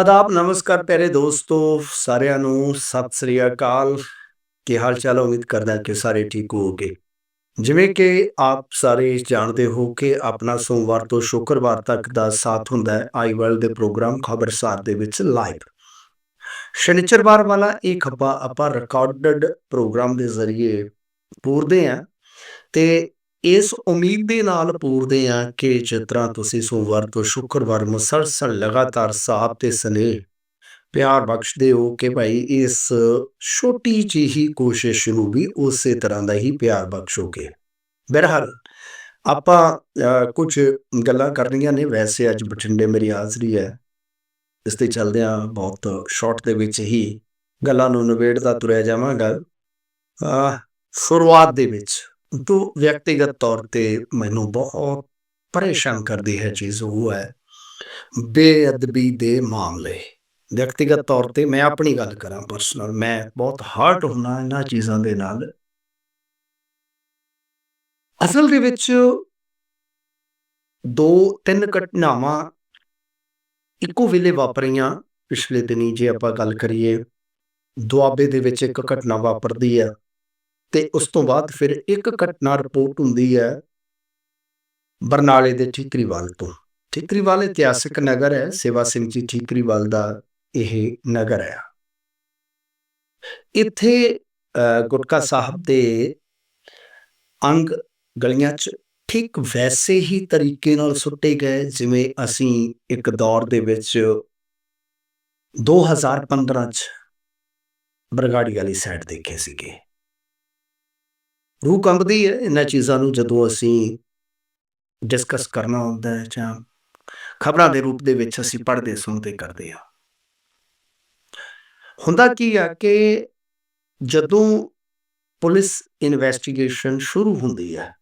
ਆਦਾਬ, ਨਮਸਕਾਰ ਪਿਆਰੇ ਦੋਸਤੋ, ਸਾਰਿਆਂ ਨੂੰ ਸਤਿ ਸ੍ਰੀ ਅਕਾਲ। ਕੀ ਹਾਲ ਚਾਲ? ਉਮੀਦ ਕਰਦਾ ਕਿ ਸਾਰੇ ਠੀਕ ਹੋਵੋਗੇ। ਜਿਵੇਂ ਕਿ ਆਪ ਸਾਰੇ ਜਾਣਦੇ ਹੋ ਕਿ ਆਪਣਾ ਸੋਮਵਾਰ ਤੋਂ ਸ਼ੁੱਕਰਵਾਰ ਤੱਕ ਦਾ ਸਾਥ ਹੁੰਦਾ ਹੈ ਆਈ ਵਰਲਡ ਦੇ ਪ੍ਰੋਗਰਾਮ ਖਬਰਸਾਰ ਦੇ ਵਿੱਚ ਲਾਈਵ। ਸ਼ਨੀਚਰਵਾਰ ਵਾਲਾ ਇਹ ਖੱਬਾ ਆਪਾਂ ਰਿਕਾਰਡਡ ਪ੍ਰੋਗਰਾਮ ਦੇ ਜ਼ਰੀਏ ਪੂਰਦੇ ਆ ਤੇ ਇਸ ਉਮੀਦ ਦੇ ਨਾਲ ਪੂਰਦੇ ਆ ਕਿ ਜਿਸ ਤਰ੍ਹਾਂ ਤੁਸੀਂ ਸੋਮਵਾਰ ਤੋਂ ਸ਼ੁੱਕਰਵਾਰ ਮੁਸਲਸਲ ਲਗਾਤਾਰ ਸਾਥ ਤੇ ਸਨੇਹ ਪਿਆਰ ਬਖਸ਼ਦੇ ਹੋ ਕਿ ਭਾਈ ਇਸ ਛੋਟੀ ਜਿਹੀ ਕੋਸ਼ਿਸ਼ ਨੂੰ ਵੀ ਉਸੇ ਤਰ੍ਹਾਂ ਦਾ ਹੀ ਪਿਆਰ ਬਖਸ਼ੋਗੇ। ਬਹਰਹਾਲ ਆਪਾਂ ਅ, ਕੁਝ ਗੱਲਾਂ ਕਰਨੀਆਂ ਨੇ। ਵੈਸੇ ਅੱਜ ਬਠਿੰਡੇ ਮੇਰੀ ਹਾਜ਼ਰੀ ਹੈ। ਇਸ ਤੇ ਚੱਲਦੇ ਆ ਬਹੁਤ ਸ਼ਾਰਟ ਦੇ ਵਿੱਚ ਹੀ ਗੱਲਾਂ ਨੂੰ ਨਿਬੇੜਦਾ ਤੁਰਿਆ ਜਾਵਾਂਗਾ। ਸ਼ੁਰੂਆਤ ਦੇ ਵਿੱਚ ਤੋਂ ਵਿਅਕਤੀਗਤ ਤੌਰ ਤੇ ਮੈਨੂੰ ਬਹੁਤ ਪਰੇਸ਼ਾਨ ਕਰਦੀ ਹੈ ਚੀਜ਼ ਉਹ ਹੈ ਬੇਅਦਬੀ ਦੇ ਮਾਮਲੇ। ਵਿਅਕਤੀਗਤ ਤੌਰ ਤੇ ਮੈਂ ਆਪਣੀ ਗੱਲ ਕਰਾਂ ਪਰਸਨਲ ਮੈਂ ਬਹੁਤ ਹਰਟ ਹੁੰਨਾ ਇਹਨਾਂ ਚੀਜ਼ਾਂ ਦੇ ਨਾਲ। ਅਸਲ ਦੇ ਵਿੱਚ ਦੋ ਤਿੰਨ ਘਟਨਾਵਾਂ ਇੱਕੋ ਵੇਲੇ ਵਾਪਰੀਆਂ ਪਿਛਲੇ ਦਿਨੀ ਜੇ ਆਪਾਂ ਗੱਲ ਕਰੀਏ ਦੁਆਬੇ ਦੇ ਵਿੱਚ ਇੱਕ ਘਟਨਾ ਵਾਪਰਦੀ ਹੈ। ਤੇ ਉਸ ਤੋਂ ਬਾਅਦ ਫਿਰ ਇੱਕ ਘਟਨਾ ਰਿਪੋਰਟ ਹੁੰਦੀ ਹੈ ਬਰਨਾਲੇ ਦੇ ਠੀਕਰੀਵਾਲ ਤੋਂ। ਠੀਕਰੀਵਾਲ ਇਤਿਹਾਸਕ ਨਗਰ ਹੈ ਸੇਵਾ ਸਿੰਘ ਜੀ ਠੀਕਰੀਵਾਲ ਦਾ ਇਹ ਨਗਰ ਹੈ। ਇੱਥੇ ਗੁਟਕਾ ਸਾਹਿਬ ਦੇ ਅੰਗ ਗਲੀਆਂ 'ਚ ਠੀਕ ਵੈਸੇ ਹੀ ਤਰੀਕੇ ਨਾਲ ਸੁੱਟੇ ਗਏ ਜਿਵੇਂ ਅਸੀਂ ਇੱਕ ਦੌਰ ਦੇ ਵਿੱਚ 2015 'ਚ ਬਰਗਾੜੀ ਵਾਲੀ ਸਾਈਡ ਦੇਖੇ ਸੀਗੇ। ਰੂਹ ਕੰਬਦੀ ਹੈ, ਇਹਨਾਂ ਚੀਜ਼ਾਂ ਨੂੰ ਜਦੋਂ ਅਸੀਂ ਡਿਸਕਸ ਕਰਨਾ ਹੁੰਦਾ ਹੈ ਜਾਂ ਖਬਰਾਂ ਦੇ ਰੂਪ ਦੇ ਵਿੱਚ ਅਸੀਂ ਪੜ੍ਹਦੇ, ਸੁਣਦੇ, ਕਰਦੇ ਹਾਂ। ਹੁੰਦਾ ਕੀ ਆ ਕਿ ਜਦੋਂ ਪੁਲਿਸ ਇਨਵੈਸਟੀਗੇਸ਼ਨ ਸ਼ੁਰੂ ਹੁੰਦੀ ਹੈ,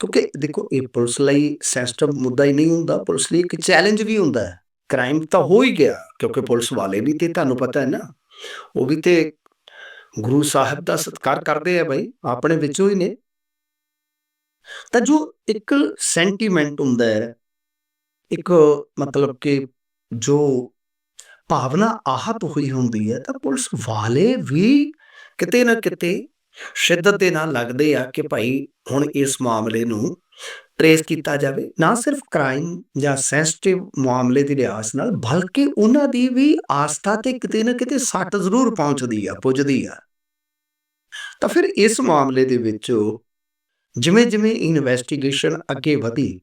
ਕਿਉਂਕਿ ਦੇਖੋ ਇਹ ਪੁਲਿਸ ਲਈ ਸੈਂਸਿਟਿਵ ਮੁੱਦਾ ਹੀ ਨਹੀਂ ਹੁੰਦਾ, ਪੁਲਿਸ ਲਈ ਇੱਕ ਚੈਲੰਜ ਵੀ ਹੁੰਦਾ ਹੈ। ਕ੍ਰਾਈਮ ਤਾਂ ਹੋ ਹੀ ਗਿਆ, ਕਿਉਂਕਿ ਪੁਲਿਸ ਵਾਲੇ ਵੀ ਤੇ ਤੁਹਾਨੂੰ ਪਤਾ ਹੈ ਨਾ, ਉਹ ਵੀ ਤੇ ਗੁਰੂ ਸਾਹਿਬ ਦਾ ਸਤਿਕਾਰ ਕਰਦੇ ਆ ਬਈ, ਆਪਣੇ ਵਿੱਚੋਂ ਹੀ ਨੇ। ਤਾਂ ਜੋ ਇੱਕ ਸੈਂਟੀਮੈਂਟ ਹੁੰਦਾ ਹੈ, ਇੱਕ ਮਤਲਬ ਕਿ ਜੋ ਭਾਵਨਾ ਆਹਤ ਹੋਈ ਹੁੰਦੀ ਹੈ, ਤਾਂ ਪੁਲਿਸ ਵਾਲੇ ਵੀ ਕਿਤੇ ਨਾ ਕਿਤੇ ਸ਼ਿੱਦਤ ਦੇ ਨਾਲ ਲੱਗਦੇ ਆ ਕਿ ਭਾਈ ਹੁਣ ਇਸ ਮਾਮਲੇ ਨੂੰ ਟਰੇਸ ਕੀਤਾ ਜਾਵੇ, ਨਾ ਸਿਰਫ ਕ੍ਰਾਈਮ ਜਾਂ ਸੈਂਸਿਟਿਵ ਮਾਮਲੇ ਦੀ ਰਿਆਸ ਨਾਲ, ਬਲਕਿ ਉਹਨਾਂ ਦੀ ਵੀ ਆਸਥਾ ਤੇ ਕਿਤੇ ਨਾ ਕਿਤੇ ਸੱਟ ਜ਼ਰੂਰ ਪਹੁੰਚਦੀ ਆ, ਪੁੱਜਦੀ ਆ। ਤਾਂ ਫਿਰ ਇਸ ਮਾਮਲੇ ਦੇ ਵਿੱਚ ਜਿਵੇਂ ਜਿਵੇਂ ਇਨਵੈਸਟੀਗੇਸ਼ਨ ਅੱਗੇ ਵਧੀ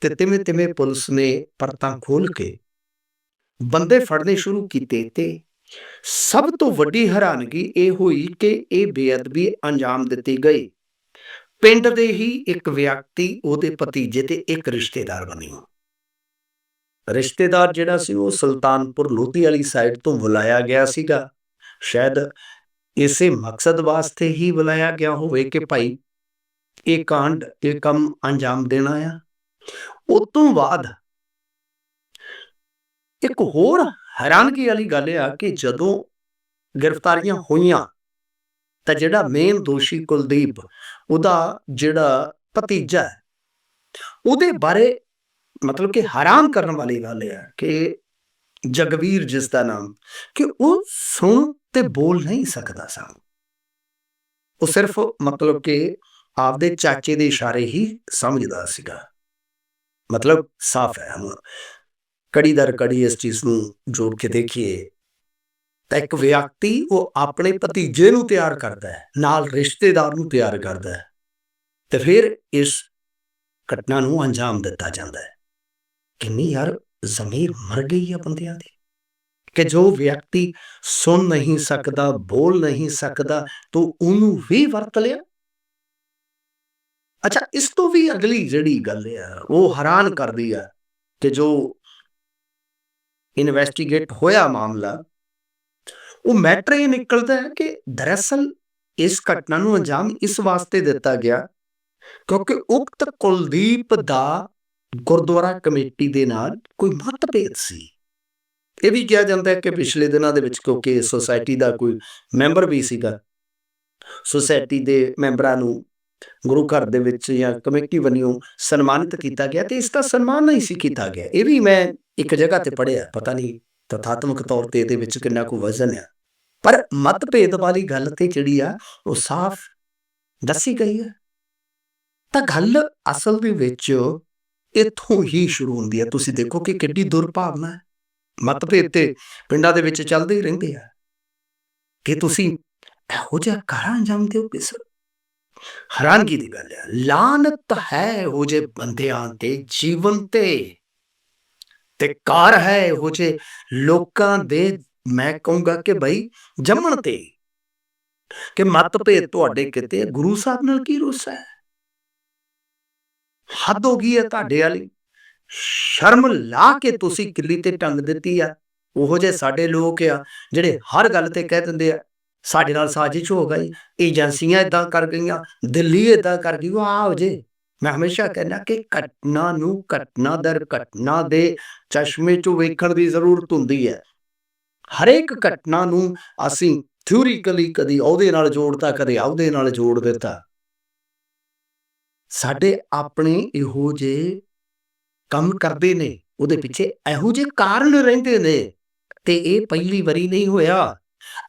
ਤੇ ਤਿਵੇਂ ਤਿਵੇਂ ਪੁਲਿਸ ਨੇ ਪਰਤਾਂ ਖੋਲ ਕੇ ਬੰਦੇ ਫੜਨੇ ਸ਼ੁਰੂ ਕੀਤੇ ਤੇ ਸਭ ਤੋਂ ਵੱਡੀ ਹੈਰਾਨਗੀ ਇਹ ਹੋਈ ਕਿ ਇਹ ਬੇਅਦਬੀ ਅੰਜਾਮ ਦਿੱਤੀ ਗਈ। ਪਿੰਡ ਦੇ ਹੀ ਇੱਕ ਵਿਅਕਤੀ, ਉਹਦੇ ਭਤੀਜੇ ਤੇ ਇੱਕ ਰਿਸ਼ਤੇਦਾਰ ਬਣੀ ਰਿਸ਼ਤੇਦਾਰ ਜਿਹੜਾ ਸੀ, ਉਹ ਸੁਲਤਾਨਪੁਰ ਲੋਧੀ ਵਾਲੀ ਸਾਈਡ ਤੋਂ ਬੁਲਾਇਆ ਗਿਆ ਸੀਗਾ। ਸ਼ਾਇਦ ਇਸੇ ਮਕਸਦ ਵਾਸਤੇ ਹੀ ਬੁਲਾਇਆ ਗਿਆ ਹੋਵੇ ਕਿ ਭਾਈ, ਇਹ ਕਾਂਡ, ਇਹ ਕੰਮ ਅੰਜਾਮ ਦੇਣਾ ਆ। ਉਸ ਤੋਂ ਬਾਅਦ ਇੱਕ ਹੋਰ ਹੈਰਾਨਗੀ ਵਾਲੀ ਗੱਲ ਆ ਕਿ ਜਦੋਂ ਗ੍ਰਿਫਤਾਰੀਆਂ ਹੋਈਆਂ ਤਾਂ ਜਿਹੜਾ ਮੇਨ ਦੋਸ਼ੀ ਕੁਲਦੀਪ ਉਹਦਾ ਜਿਹੜਾ ਭਤੀਜਾ ਹੈ। ਉਹਦੇ ਬਾਰੇ ਮਤਲਬ ਕਿ ਹੈਰਾਨ ਕਰਨ ਵਾਲੀ ਗੱਲ ਹੈ ਕਿ ਜਗਵੀਰ ਜਿਸ ਦਾ ਨਾਮ ਕਿ ਉਹ ਸੁਣ ਤੇ ਬੋਲ ਨਹੀਂ ਸਕਦਾ ਸੀ ਉਹ ਸਿਰਫ ਮਤਲਬ ਕਿ ਆਪਦੇ ਚਾਚੇ ਦੇ ਇਸ਼ਾਰੇ ਹੀ ਸਮਝਦਾ ਸੀਗਾ। ਮਤਲਬ ਸਾਫ਼ ਹੈ ਹੁਣ। ਕੜੀ ਦਰ ਕੜੀ ਇਸ ਚੀਜ਼ ਨੂੰ ਜੋੜ ਕੇ ਦੇਖੀਏ। ਤਾਂ ਇੱਕ ਵਿਅਕਤੀ ਉਹ ਆਪਣੇ ਭਤੀਜੇ ਨੂੰ ਤਿਆਰ ਕਰਦਾ ਹੈ ਨਾਲ ਰਿਸ਼ਤੇਦਾਰ ਨੂੰ ਤਿਆਰ ਕਰਦਾ ਹੈ। ਤੇ ਫਿਰ ਇਸ ਘਟਨਾ ਨੂੰ ਅੰਜਾਮ ਦਿੱਤਾ ਜਾਂਦਾ ਹੈ। ਕਿੰਨੀ ਯਾਰ ਜ਼ਮੀਰ ਮਰ ਗਈ ਆ ਬੰਦਿਆਂ ਦੀ। ਕਿ ਜੋ ਵਿਅਕਤੀ ਸੁਣ ਨਹੀਂ ਸਕਦਾ ਬੋਲ ਨਹੀਂ ਸਕਦਾ ਤੋ ਉਹਨੂੰ ਵੀ ਵਰਤ ਲਿਆ। ਅੱਛਾ ਇਸ ਤੋਂ ਵੀ ਅਗਲੀ ਜਿਹੜੀ ਗੱਲ ਹੈ ਉਹ ਹੈਰਾਨ ਕਰਦੀ ਆ ਕਿ ਜੋ ਇਨਵੈਸਟੀਗੇਟ ਹੋਇਆ ਮਾਮਲਾ ਉਹ ਮੈਟਰ ਇਹ ਨਿਕਲਦਾ ਹੈ ਕਿ ਦਰਅਸਲ ਇਸ ਘਟਨਾ ਨੂੰ ਅੰਜਾਮ ਇਸ ਵਾਸਤੇ ਦਿੱਤਾ ਗਿਆ ਕਿਉਂਕਿ ਉਕਤ ਕੁਲਦੀਪ ਦਾ ਗੁਰਦੁਆਰਾ ਕਮੇਟੀ ਦੇ ਨਾਲ ਕੋਈ ਮਤਭੇਦ ਸੀ। ਇਹ ਵੀ ਕਿਹਾ ਜਾਂਦਾ ਹੈ ਕਿ ਪਿਛਲੇ ਦਿਨਾਂ ਦੇ ਵਿੱਚ ਕਿਉਂਕਿ ਸੋਸਾਇਟੀ ਦਾ ਕੋਈ ਮੈਂਬਰ ਵੀ ਸੀਗਾ। ਸੋਸਾਇਟੀ ਦੇ ਮੈਂਬਰਾਂ ਨੂੰ ਗੁਰੂ ਘਰ ਦੇ ਵਿੱਚ ਜਾਂ ਕਮੇਟੀ ਵੱਲੋਂ ਸਨਮਾਨਿਤ ਕੀਤਾ ਗਿਆ ਤੇ ਇਸ ਦਾ ਸਨਮਾਨ ਨਹੀਂ ਸੀ ਕੀਤਾ ਗਿਆ। ਇਹ ਵੀ ਮੈਂ ਇੱਕ ਜਗ੍ਹਾ ਤੇ ਪੜਿਆ ਪਤਾ ਨਹੀਂ ਤਥਾਤਮਕ ਤੌਰ ਤੇ ਇਹਦੇ ਵਿੱਚ ਕਿੰਨਾ ਕੁ ਵਜ਼ਨ ਆ। ਪਰ ਮਤਭੇਦ ਵਾਲੀ ਗੱਲ ਤੇ ਜਿਹੜੀ ਆ, ਉਹ ਸਾਫ਼ ਦੱਸੀ ਗਈ ਹੈ ਤਾਂ ਗੱਲ ਅਸਲ ਦੇ ਵਿੱਚ ਇੱਥੋਂ ਹੀ ਸ਼ੁਰੂ ਹੁੰਦੀ ਹੈ ਤੁਸੀਂ ਦੇਖੋ ਕਿ ਕਿੰਨੀ ਦੁਰਭਾਵਨਾ ਹੈ। ਮਤਭੇਦ ਤੇ ਪਿੰਡਾਂ ਦੇ ਵਿੱਚ ਚੱਲਦੇ ਹੀ ਰਹਿੰਦੇ ਆ। ਕਿ ਤੁਸੀਂ ਇਹੋ ਜਿਹਾ ਕਾਰਾਂ ਅੰਜਾਮ ਹੋ ਕਿਸ ਹੈਰਾਨਗੀ ਦੀ ਗੱਲ ਹੈ ਲਾਨਤ ਹੈ ਇਹੋ ਜਿਹੇ ਬੰਦਿਆਂ ਤੇ ਜੀਵਨ ਤੇ। ਤੇ ਕਾਰ ਹੈ ਇਹੋ ਜਿਹੇ ਲੋਕਾਂ ਦੇ। ਮੈਂ ਕਹੂੰਗਾ ਕਿ ਭਾਈ ਜੰਮਣ ਤੇ ਕਿ ਮਤਭੇਦ ਤੁਹਾਡੇ ਕਿਤੇ ਗੁਰੂ ਸਾਹਿਬ ਨਾਲ ਕੀ ਰੋਸ ਹੈ? ਹੱਦ ਹੋ ਗਈ ਹੈ ਤੁਹਾਡੇ ਵਾਲੀ। ਸ਼ਰਮ ਲਾ ਕੇ ਤੁਸੀਂ ਕਿੱਲੀ ਤੇ ਟੰਗ ਦਿੱਤੀ ਆ। ਉਹੋ ਜੇ ਸਾਡੇ ਲੋਕ ਆ ਜਿਹੜੇ ਹਰ ਗੱਲ ਤੇ ਕਹਿ ਦਿੰਦੇ ਆ, ਸਾਡੇ ਨਾਲ ਸਾਜ਼ਿਸ਼ ਹੋ ਗਈ, ਏਜੰਸੀਆਂ ਇਦਾਂ ਕਰ ਗਈਆਂ, ਦਿੱਲੀ ਇਦਾਂ ਕਰ ਗਈ ਵਾਹ ਹੋ ਜੇ। ਮੈਂ ਹਮੇਸ਼ਾ ਕਹਿੰਦਾ ਕਿ ਘਟਨਾ ਨੂੰ ਘਟਨਾ ਦਰ ਘਟਨਾ ਦੇ ਚਸ਼ਮੇ 'ਚੋਂ ਵੇਖਣ ਦੀ ਜ਼ਰੂਰਤ ਹੁੰਦੀ ਹੈ। ਹਰੇਕ ਘਟਨਾ ਨੂੰ ਅਸੀਂ ਥਿਊਰੀਕਲੀ ਕਦੀ ਉਹਦੇ ਨਾਲ ਜੋੜਤਾ ਕਦੇ ਉਹਦੇ ਨਾਲ ਜੋੜ ਦਿੱਤਾ। ਸਾਡੇ ਆਪਣੇ ਇਹੋ ਜੇ ਕੰਮ ਕਰਦੇ ਨੇ ਉਹਦੇ ਪਿੱਛੇ ਇਹੋ ਜਿਹੇ ਕਾਰਨ ਰਹਿੰਦੇ ਨੇ ਤੇ ਇਹ ਪਹਿਲੀ ਵਾਰੀ ਨਹੀਂ ਹੋਇਆ।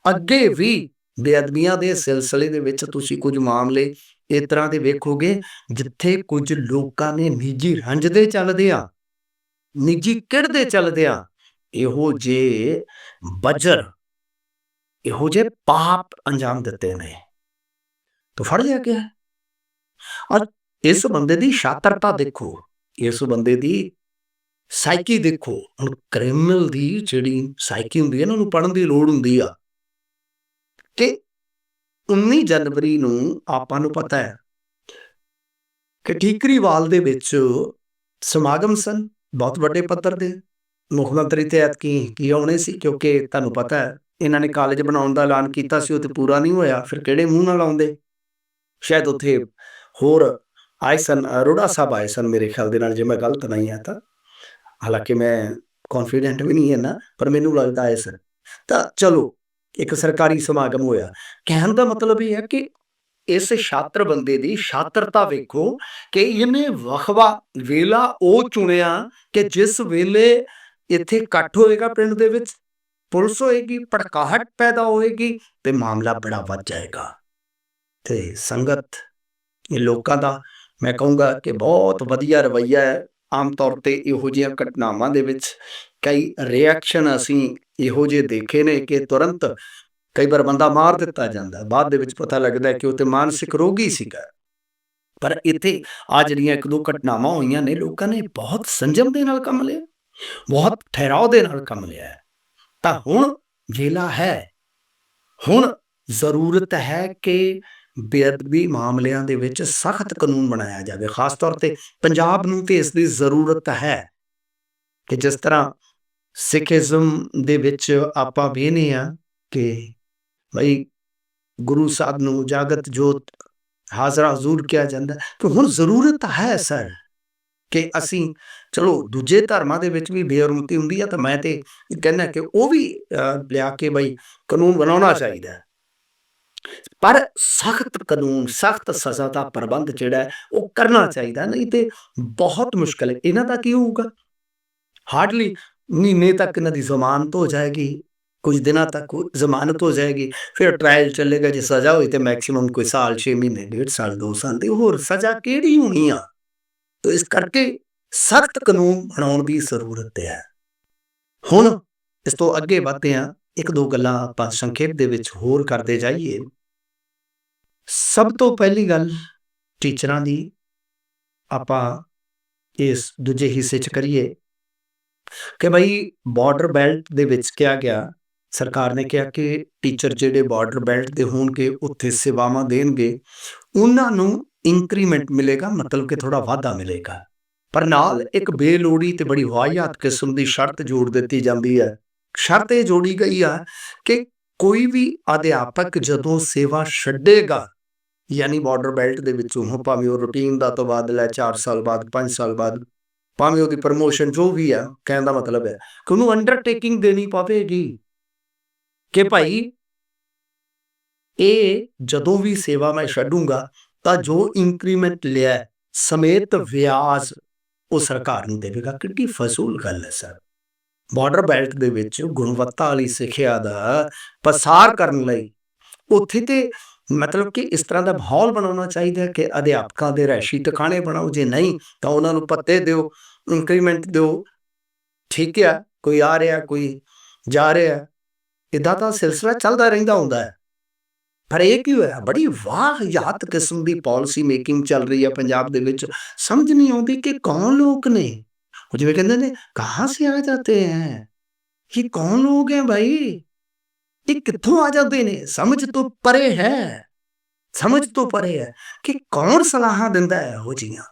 ਅੱਗੇ ਵੀ ਬੇਅਦਬੀਆਂ ਦੇ ਸਿਲਸਿਲੇ ਦੇ ਵਿੱਚ ਤੁਸੀਂ ਕੁਝ ਮਾਮਲੇ ਇਸ ਤਰ੍ਹਾਂ ਦੇ ਵੇਖੋਗੇ ਜਿੱਥੇ ਕੁਝ ਲੋਕਾਂ ਨੇ ਨਿੱਜੀ ਰੰਜ ਦੇ ਚੱਲਦੇ ਆ ਨਿੱਜੀ ਕਿਹੜੇ ਚੱਲਦੇ ਆ। ਇਹੋ ਜੇ ਬਜਰ ਇਹੋ ਜੇ ਪਾਪ ਅੰਜਾਮ ਦਿੱਤੇ ਨੇ। ਤਾਂ ਫੜ ਲਿਆ ਗਿਆ ਔਰ ਇਸ ਬੰਦੇ ਦੀ ਸ਼ਾਤਰਤਾ ਦੇਖੋ। ਇਸ ਬੰਦੇ ਦੀ ਸਾਈਕੀ ਦੇਖੋ। ਹੁਣ ਕ੍ਰਿਮੀਨਲ ਦੀ ਜਿਹੜੀ ਸਾਈਕੀ ਹੁੰਦੀ ਹੈ ਨਾ ਉਹਨੂੰ ਪੜਨ ਦੀ ਲੋੜ ਹੁੰਦੀ ਆ। ਕਿ 19 ਜਨਵਰੀ ਨੂੰ ਆਪਾਂ ਨੂੰ ਪਤਾ ਹੈ ਕਿ ਠੀਕਰੀਵਾਲ ਦੇ ਵਿੱਚ ਸਮਾਗਮ ਸਨ, ਬਹੁਤ ਵੱਡੇ ਪੱਧਰ ਦੇ। ਮੁੱਖ ਮੰਤਰੀ ਤੇ ਐਤਕੀ ਕੀ ਆਉਣੇ ਸੀ, ਕਿਉਂਕਿ ਤੁਹਾਨੂੰ ਪਤਾ ਹੈ, ਇਹਨਾਂ ਨੇ ਕਾਲਜ ਬਣਾਉਣ ਦਾ ਐਲਾਨ ਕੀਤਾ ਸੀ, ਉਹ ਤੇ ਪੂਰਾ ਨਹੀਂ ਹੋਇਆ, ਫਿਰ ਕਿਹੜੇ ਮੂੰਹ ਨਾਲ ਆਉਂਦੇ? ਸ਼ਾਇਦ ਉੱਥੇ ਹੋਰ ਆਏ ਸਨ, ਅਰੋੜਾ ਸਾਹਿਬ ਆਏ ਸਨ ਮੇਰੇ ਖਿਆਲ ਦੇ ਨਾਲ, ਜੇ ਮੈਂ ਗਲਤ ਨਹੀਂ ਆ ਤਾਂ। ਹਾਲਾਂਕਿ ਮੈਂ ਕੌਨਫੀਡੈਂਟ ਵੀ ਨਹੀਂ ਹੈ ਨਾ, ਪਰ ਮੈਨੂੰ ਲੱਗਦਾ ਹੈ ਸਰ ਤਾਂ ਚਲੋ ਇੱਕ ਸਰਕਾਰੀ ਸਮਾਗਮ ਹੋਇਆ। ਕਹਿਣ ਦਾ ਮਤਲਬ ਇਹ ਹੈ ਕਿ ਇਸ ਛਾਤਰ ਬੰਦੇ ਦੀ ਛਾਤਰਤਾ ਵੇਖੋ ਕਿ ਇਹਨੇ ਵਖਵਾ ਵੇਲਾ ਉਹ ਚੁਣਿਆ ਕਿ ਜਿਸ ਵੇਲੇ ਇੱਥੇ ਇਕੱਠ ਹੋਏਗਾ ਪਿੰਡ ਦੇ ਵਿੱਚ ਪੁਲਿਸ ਹੋਏਗੀ ਪੜਕਾਹਟ ਪੈਦਾ ਹੋਏਗੀ ਤੇ ਮਾਮਲਾ ਬੜਾ ਵੱਧ ਜਾਏਗਾ। ਤੇ ਸੰਗਤ ਇਹ ਲੋਕਾਂ ਦਾ ਮੈਂ ਕਹੂੰਗਾ ਕਿ ਬਹੁਤ ਵਧੀਆ ਰਵਈਆ ਹੈ ਆਮ ਤੌਰ ਤੇ ਇਹੋ ਜਿਹੀਆਂ ਘਟਨਾਵਾਂ ਦੇ ਵਿੱਚ। ਕਈ ਰਿਐਕਸ਼ਨ ਅਸੀਂ ਇਹੋ ਜਿਹੇ ਦੇਖੇ ਨੇ ਕਿ ਤੁਰੰਤ ਕਈ ਵਾਰ ਬੰਦਾ ਮਾਰ ਦਿੱਤਾ ਜਾਂਦਾ। ਬਾਅਦ ਦੇ ਵਿੱਚ ਪਤਾ ਲੱਗਦਾ ਕਿ ਉਹ ਤੇ ਮਾਨਸਿਕ ਰੋਗੀ ਸੀਗਾ। ਪਰ ਇੱਥੇ ਆ ਜਿਹੜੀਆਂ ਇੱਕ ਦੋ ਘਟਨਾਵਾਂ ਹੋਈਆਂ ਨੇ, ਲੋਕਾਂ ਨੇ ਬਹੁਤ ਸੰਜਮ ਦੇ ਨਾਲ ਕੰਮ ਲਿਆ, ਬਹੁਤ ਠਹਿਰਾਓ ਦੇ ਨਾਲ ਕੰਮ ਲਿਆ। ਤਾਂ ਹੁਣ ਵੇਲਾ ਹੈ। ਹੁਣ ਜ਼ਰੂਰਤ ਹੈ ਕਿ ਬੇਅਦਬੀ ਮਾਮਲਿਆਂ ਦੇ ਵਿੱਚ ਸਖਤ ਕਾਨੂੰਨ ਬਣਾਇਆ ਜਾਵੇ। ਖਾਸ ਤੌਰ ਤੇ ਪੰਜਾਬ ਨੂੰ ਤੇ ਇਸ ਦੀ ਜ਼ਰੂਰਤ ਹੈ ਕਿ ਜਿਸ ਤਰ੍ਹਾਂ ਸਿੱਖੀਜ਼ਮ ਦੇ ਵਿੱਚ ਆਪਾਂ ਵੇਖਨੇ ਆ ਕਿ ਭਈ ਗੁਰੂ ਸਾਹਿਬ ਨੂੰ ਜਾਗਤ ਜੋਤ ਹਾਜ਼ਰਾ ਹਜ਼ੂਰ ਕਿਹਾ ਜਾਂਦਾ ਕਿ ਹੁਣ ਜ਼ਰੂਰਤ ਹੈ ਸਰ ਕਿ ਅਸੀਂ ਚਲੋ ਦੂਜੇ ਧਰਮਾਂ ਦੇ ਵਿੱਚ ਵੀ ਬੇਅਰਮਤੀ ਹੁੰਦੀ ਆ, ਤਾਂ ਮੈਂ ਤੇ ਕਹਿੰਦਾ ਕਿ ਉਹ ਵੀ ਲਿਆ ਕੇ ਬਈ ਕਾਨੂੰਨ ਬਣਾਉਣਾ ਚਾਹੀਦਾ ਪਰ ਸਖਤ ਕਾਨੂੰਨ, ਸਖਤ ਸਜ਼ਾ ਦਾ ਪ੍ਰਬੰਧ ਜਿਹੜਾ ਉਹ ਕਰਨਾ ਚਾਹੀਦਾ ਨਹੀਂ ਤੇ ਬਹੁਤ ਮੁਸ਼ਕਲ ਹੈ। ਇਹਨਾਂ ਦਾ ਕੀ ਹੋਊਗਾ? ਹਾਰਡਲੀ ਮਹੀਨੇ ਤੱਕ ਇਹਨਾਂ ਦੀ ਜ਼ਮਾਨਤ ਹੋ ਜਾਏਗੀ। ਕੁਝ ਦਿਨਾਂ ਤੱਕ ਜ਼ਮਾਨਤ ਹੋ ਜਾਏਗੀ। ਫਿਰ ਟ੍ਰਾਇਲ ਚੱਲੇਗਾ ਜੇ ਸਜ਼ਾ ਹੋਈ ਤੇ ਮੈਕਸਿਮਮ ਕੋਈ ਸਾਲ 6 ਮਹੀਨੇ ਡੇਢ ਸਾਲ 2 ਸਾਲ ਤੇ ਹੋਰ ਸਜ਼ਾ ਕਿਹੜੀ ਹੋਣੀ ਆ? ਤੋ ਇਸ ਕਰਕੇ ਸਖਤ ਕਾਨੂੰਨ ਬਣਾਉਣ ਦੀ ਜ਼ਰੂਰਤ ਹੈ। ਹੁਣ ਇਸ ਤੋਂ ਅੱਗੇ ਵਧਦੇ ਆ ਇੱਕ ਦੋ ਗੱਲਾਂ ਆਪਾਂ ਸੰਖੇਪ ਦੇ ਵਿੱਚ ਹੋਰ ਕਰਦੇ ਜਾਈਏ। ਸਭ ਤੋਂ ਪਹਿਲੀ ਗੱਲ ਟੀਚਰਾਂ ਦੀ ਆਪਾਂ ਇਸ ਦੂਜੇ ਹਿੱਸੇ 'ਚ ਕਰੀਏ। ਕਿ ਭਾਈ ਬਾਰਡਰ ਬੈਲਟ ਦੇ ਵਿੱਚ ਕਿਹਾ ਗਿਆ, ਸਰਕਾਰ ਨੇ ਕਿਹਾ ਕਿ ਟੀਚਰ ਜਿਹੜੇ ਬਾਰਡਰ ਬੈਲਟ ਦੇ ਹੋਣਗੇ, ਉੱਥੇ ਸੇਵਾਵਾਂ ਦੇਣਗੇ, ਉਹਨਾਂ ਨੂੰ ਇੰਕਰੀਮੈਂਟ ਮਿਲੇਗਾ, ਮਤਲਬ ਕਿ ਥੋੜਾ ਵਾਧਾ ਮਿਲੇਗਾ। ਪਰ ਨਾਲ ਇੱਕ ਬੇਲੋੜੀ ਤੇ ਬੜੀ ਵਾਹਿਆਤ ਕਿਸਮ ਦੀ ਸ਼ਰਤ ਜੋੜ ਦਿੱਤੀ ਜਾਂਦੀ ਹੈ। ਸ਼ਰਤ ਇਹ ਜੋੜੀ ਗਈ ਆ ਕਿ ਕੋਈ ਵੀ ਅਧਿਆਪਕ ਜਦੋਂ ਸੇਵਾ ਛੱਡੇਗਾ, ਯਾਨੀ ਬਾਰਡਰ ਬੈਲਟ ਦੇ ਵਿੱਚੋਂ, ਭਾਵੇਂ ਉਹ ਰੂਟੀਨ ਦਾ ਤਬਾਦਲਾ ਹੈ 4 ਸਾਲ ਬਾਅਦ 5 ਸਾਲ ਬਾਅਦ ਭਾਵੇਂ ਉਹਦੀ ਪ੍ਰਮੋਸ਼ਨ ਜੋ ਵੀ ਆ ਕਹਿਣ ਦਾ ਮਤਲਬ ਹੈ ਕਿ ਉਹਨੂੰ ਅੰਡਰਟੇਕਿੰਗ ਦੇਣੀ ਪਵੇਗੀ। ਕਿ ਭਾਈ ਇਹ ਜਦੋਂ ਵੀ ਸੇਵਾ ਮੈਂ ਛੱਡੂੰਗਾ ਤਾਂ ਜੋ ਇੰਕਰੀਮੈਂਟ ਲਿਆ ਸਮੇਤ ਵਿਆਜ ਉਹ ਸਰਕਾਰ ਨੂੰ ਦੇਵੇਗਾ। ਕਿੰਨੀ ਫਜ਼ੂਲ ਗੱਲ ਹੈ ਸਰ। ਬਾਰਡਰ ਬੈਲਟ ਦੇ ਵਿੱਚ ਗੁਣਵੱਤਾ ਵਾਲੀ ਸਿੱਖਿਆ ਦਾ ਪਸਾਰ ਕਰਨ ਲਈ ਉੱਥੇ ਤੇ ਮਤਲਬ ਕਿ ਇਸ ਤਰ੍ਹਾਂ ਦਾ ਮਾਹੌਲ ਬਣਾਉਣਾ ਚਾਹੀਦਾ ਕਿ ਅਧਿਆਪਕਾਂ ਦੇ ਰਹਿਸ਼ੀ ਟਿਕਾਣੇ ਬਣਾਓ। ਜੇ ਨਹੀਂ, ਤਾਂ ਉਹਨਾਂ ਨੂੰ ਪੱਤੇ ਦਿਓ ਇੰਕਰੀਮੈਂਟ ਦਿਓ। ਠੀਕ ਹੈ, ਕੋਈ ਆ ਰਿਹਾ, ਕੋਈ ਜਾ ਰਿਹਾ। ਇਦਾਂ ਦਾ ਸਿਲਸਿਲਾ ਚੱਲਦਾ ਰਹਿੰਦਾ ਹੁੰਦਾ ਹੈ। ਪਰ ਇਹ ਕੀ ਹੋਇਆ? ਬੜੀ ਵਾਹਿਯਾਤ ਕਿਸਮ ਦੀ ਪਾਲਿਸੀ ਮੇਕਿੰਗ ਚੱਲ ਰਹੀ ਹੈ ਪੰਜਾਬ ਦੇ ਵਿੱਚ। ਸਮਝ ਨਹੀਂ ਆਉਂਦੀ ਕਿ ਕੌਣ ਲੋਕ ਨੇ? ਉਹ ਜਿਵੇਂ ਕਹਿੰਦੇ ਨੇ, ਕਹਾਂ ਸੇ ਆ ਜਾਂਦੇ ਹੈ? ਇਹ ਕੌਣ ਲੋਕ ਹੈ ਭਾਈ? ਇਹ ਕਿੱਥੋਂ ਆ ਜਾਂਦੇ ਨੇ? ਸਮਝ ਤੋਂ ਪਰੇ ਹੈ। ਸਮਝ ਤੋਂ ਪਰੇ ਹੈ ਕਿ ਕੌਣ ਸਲਾਹਾਂ ਦਿੰਦਾ ਹੈ ਉਹ ਜੀਆਂ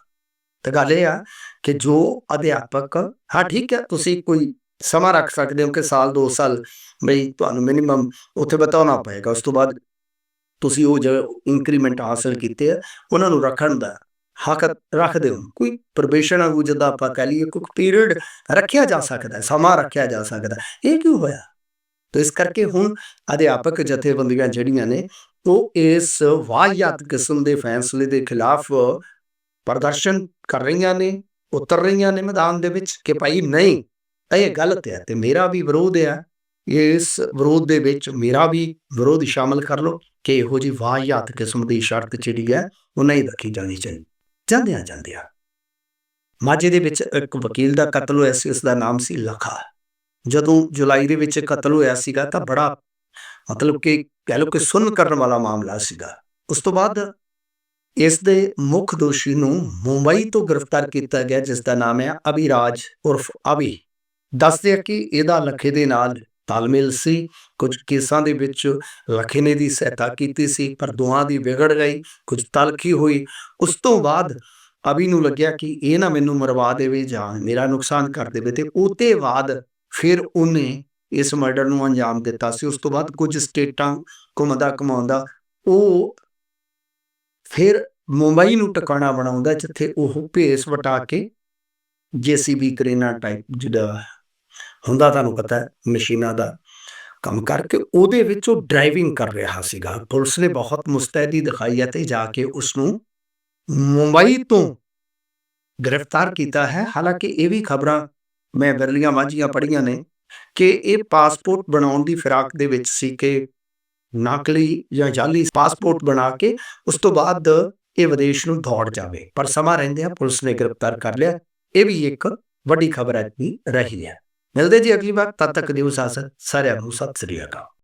ਤਾਂ ਗੱਲ ਇਹ ਆ ਕਿ ਜੋ ਅਧਿਆਪਕ, ਹਾਂ, ਠੀਕ ਹੈ, ਤੁਸੀਂ ਕੋਈ ਸਮਾਂ ਰੱਖ ਸਕਦੇ ਹੋ ਕਿ ਸਾਲ 2 ਸਾਲ, ਬਈ ਤੁਹਾਨੂੰ ਮਿਨੀਮਮ ਉੱਥੇ ਬਤਾਉਣਾ ਪਏਗਾ। ਉਸ ਤੋਂ ਬਾਅਦ ਤੁਸੀਂ ਉਹ ਜੋ ਇੰਕਰੀਮੈਂਟ ਹਾਸਲ ਕੀਤੇ ਆ, ਉਹਨਾਂ ਨੂੰ ਰੱਖਣ ਦਾ ਹੱਕ ਰੱਖਦੇ ਹੋ। ਕੋਈ ਪ੍ਰੋਬੇਸ਼ਨ ਆ ਜਿੱਦਾਂ ਆਪਾਂ ਕਹ ਲਈਏ, ਕੋਈ ਪੀਰੀਅਡ ਰੱਖਿਆ ਜਾ ਸਕਦਾ ਹੈ, ਸਮਾਂ ਰੱਖਿਆ ਜਾ ਸਕਦਾ ਇਹ ਕਿਉਂ ਹੋਇਆ? ਤਾਂ ਇਸ ਕਰਕੇ ਹੁਣ ਅਧਿਆਪਕ ਜਥੇਬੰਦੀਆਂ ਜਿਹੜੀਆਂ ਨੇ ਉਹ ਇਸ ਵਾਹਿਯਾਤ ਕਿਸਮ ਦੇ ਫੈਸਲੇ ਦੇ ਖਿਲਾਫ ਪ੍ਰਦਰਸ਼ਨ ਕਰ ਰਹੀਆਂ ਨੇ ਉਤਰ ਰਹੀਆਂ ਨੇ ਮੈਦਾਨ ਦੇ ਵਿੱਚ ਕਿ ਭਾਈ ਨਹੀਂ ਇਹ ਗਲਤ ਹੈ ਤੇ ਮੇਰਾ ਵੀ ਵਿਰੋਧ ਹੈ ਇਸ ਵਿਰੋਧ ਦੇ ਵਿੱਚ ਮੇਰਾ ਵੀ ਵਿਰੋਧ ਸ਼ਾਮਲ ਕਰ ਲਓ ਕਿ ਇਹੋ ਜੀ ਵਾਹਿਯਾਤ ਕਿਸਮ ਦੀ ਸ਼ਰਤ ਜਿਹੜੀ ਹੈ ਉਹ ਨਹੀਂ ਰੱਖੀ ਜਾਣੀ ਚਾਹੀਦੀ। ਜਾਂਦਿਆਂ ਜਾਂਦਿਆਂ ਮਾਝੇ ਦੇ ਵਿੱਚ ਇੱਕ ਵਕੀਲ ਦਾ ਕਤਲ ਹੋਇਆ ਸੀ ਉਸ ਦਾ ਨਾਮ ਸੀ ਲਖਾ। ਜਦੋਂ ਜੁਲਾਈ ਦੇ ਵਿੱਚ ਕਤਲ ਹੋਇਆ ਸੀਗਾ ਤਾਂ ਬੜਾ ਮਤਲਬ ਕਿ ਕਹਿ ਲਓ ਕਿ ਸੁਣ ਕਰਨ ਵਾਲਾ ਮਾਮਲਾ ਸੀਗਾ। ਉਸ ਤੋਂ ਬਾਅਦ ਇਸ ਦੇ ਮੁੱਖ ਦੋਸ਼ੀ ਨੂੰ ਮੁੰਬਈ ਤੋਂ ਗ੍ਰਿਫਤਾਰ ਕੀਤਾ ਗਿਆ, ਜਿਸ ਦਾ ਨਾਮ ਹੈ ਅਭਿਰਾਜ ਉਰਫ ਅਭੀ। ਦੱਸਦੇ ਆ ਕਿ ਇਹਦਾ ਲਖੇ ਦੇ ਨਾਲ ਤਾਲਮੇਲ ਸੀ, ਕੁਝ ਕੇਸਾਂ ਦੇ ਵਿੱਚ ਲਖੇ ਨੇ ਦੀ ਸਹਾਇਤਾ ਕੀਤੀ ਸੀ, ਪਰ ਦੋਹਾਂ ਦੀ ਵਿਗੜ ਗਈ, ਕੁਝ ਤਲਖੀ ਹੋਈ। ਉਸ ਤੋਂ ਬਾਅਦ ਅਭੀ ਨੂੰ ਲੱਗਿਆ ਕਿ ਇਹ ਨਾ ਮੈਨੂੰ ਮਰਵਾ ਦੇਵੇ ਜਾਂ ਮੇਰਾ ਨੁਕਸਾਨ ਕਰ ਦੇਵੇ ਤੇ ਉਹਤੇ ਬਾਅਦ ਫਿਰ ਉਹਨੇ ਇਸ ਮਰਡਰ ਨੂੰ ਅੰਜਾਮ ਦਿੱਤਾ ਸੀ। ਉਸ ਤੋਂ ਬਾਅਦ ਕੁਝ ਸਟੇਟਾਂ ਘੁੰਮਦਾ ਘਮਾਉਂਦਾ ਉਹ ਫਿਰ ਮੁੰਬਈ ਨੂੰ ਟਿਕਾਣਾ ਬਣਾਉਂਦਾ ਜਿੱਥੇ ਉਹ ਭੇਸ ਵਟਾ ਕੇ ਜੀਸੀਬੀ ਕਰੇਨਾ ਟਾਈਪ ਜਿਹੜਾ ਹੁੰਦਾ। ਤੁਹਾਨੂੰ ਪਤਾ ਹੈ ਮਸ਼ੀਨਾਂ ਦਾ ਕੰਮ ਕਰਕੇ ਉਹਦੇ ਵਿੱਚ ਉਹ ਡਰਾਈਵਿੰਗ ਕਰ ਰਿਹਾ ਸੀਗਾ। ਪੁਲਿਸ ਨੇ ਬਹੁਤ ਮੁਸਤੈਦੀ ਦਿਖਾਈ ਅਤੇ ਜਾ ਕੇ ਉਸ ਨੂੰ ਮੁੰਬਈ ਤੋਂ ਗ੍ਰਿਫਤਾਰ ਕੀਤਾ ਹੈ। ਹਾਲਾਂਕਿ ਇਹ ਵੀ ਖਬਰਾਂ ਮੈਂ ਵਿਰਲੀਆਂ ਮਾਝੀਆਂ ਪੜੀਆਂ ਨੇ ਕਿ ਇਹ ਪਾਸਪੋਰਟ ਬਣਾਉਣ ਦੀ ਫਿਰਾਕ ਦੇ ਵਿੱਚ ਸੀ ਕਿ ਨਕਲੀ ਜਾਂ ਜਾਲੀ ਪਾਸਪੋਰਟ ਬਣਾ ਕੇ ਉਸ ਤੋਂ ਬਾਅਦ ਇਹ ਵਿਦੇਸ਼ ਨੂੰ ਦੌੜ ਜਾਵੇ। ਪਰ ਸਮਾਂ ਰਹਿੰਦੇ ਆ ਪੁਲਿਸ ਨੇ ਗ੍ਰਿਫਤਾਰ ਕਰ ਲਿਆ। ਇਹ ਵੀ ਇੱਕ ਵੱਡੀ ਖਬਰ ਹੈ। ਰਹੀ ਹੈ। ਮਿਲਦੇ ਜੀ ਅਗਲੀ ਵਾਰ। ਤਦ ਤੱਕ ਦਿਓ ਸਾਸਤ ਸਾਰਿਆਂ ਨੂੰ ਸਤਿ ਸ੍ਰੀ ਅਕਾਲ।